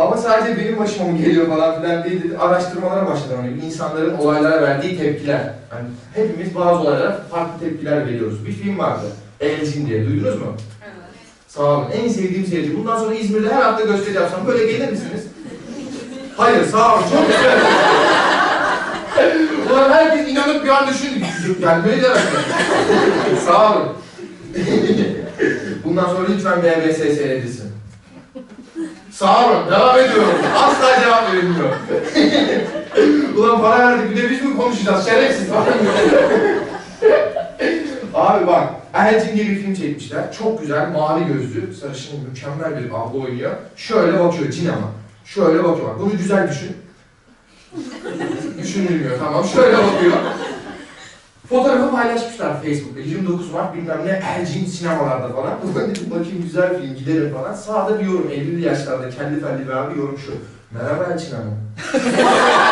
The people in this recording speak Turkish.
Ama sadece benim başıma mı geliyor falan filan diye dedi. araştırmalara başladım. Hani insanların olaylara verdiği tepkiler. Hani hepimiz bazı olaylara farklı tepkiler veriyoruz. Bir film vardı. Elçin diye. Duydunuz mu? Evet. Sağ olun. En sevdiğim seyirci. Bundan sonra İzmir'de her hafta gösteri yapsam böyle gelir misiniz? Hayır, sağ olun. Çok güzel. Ulan herkes inanıp bir an düşündü. Gelmeyi de Sağ olun. Bundan sonra lütfen BBS seyredilsin. Sağ olun. Devam ediyorum. Asla cevap verilmiyor. Ulan para verdik. Bir de biz mi konuşacağız? Şerefsiz falan. Abi bak, Elçin diye bir film çekmişler. Çok güzel, mavi gözlü, sarışın, mükemmel bir abla oynuyor. Şöyle bakıyor, cin ama. Şöyle bakıyor bak, bunu güzel düşün. Düşünülmüyor, tamam. Şöyle bakıyor. Fotoğrafı paylaşmışlar Facebook'ta. 29 Mart bilmem ne, Elçin sinemalarda falan. Ulan dedim bakayım güzel film, giderim falan. Sağda bir yorum, 50'li yaşlarda, kelli felli bir abi yorum şu. Merhaba Elçin Hanım.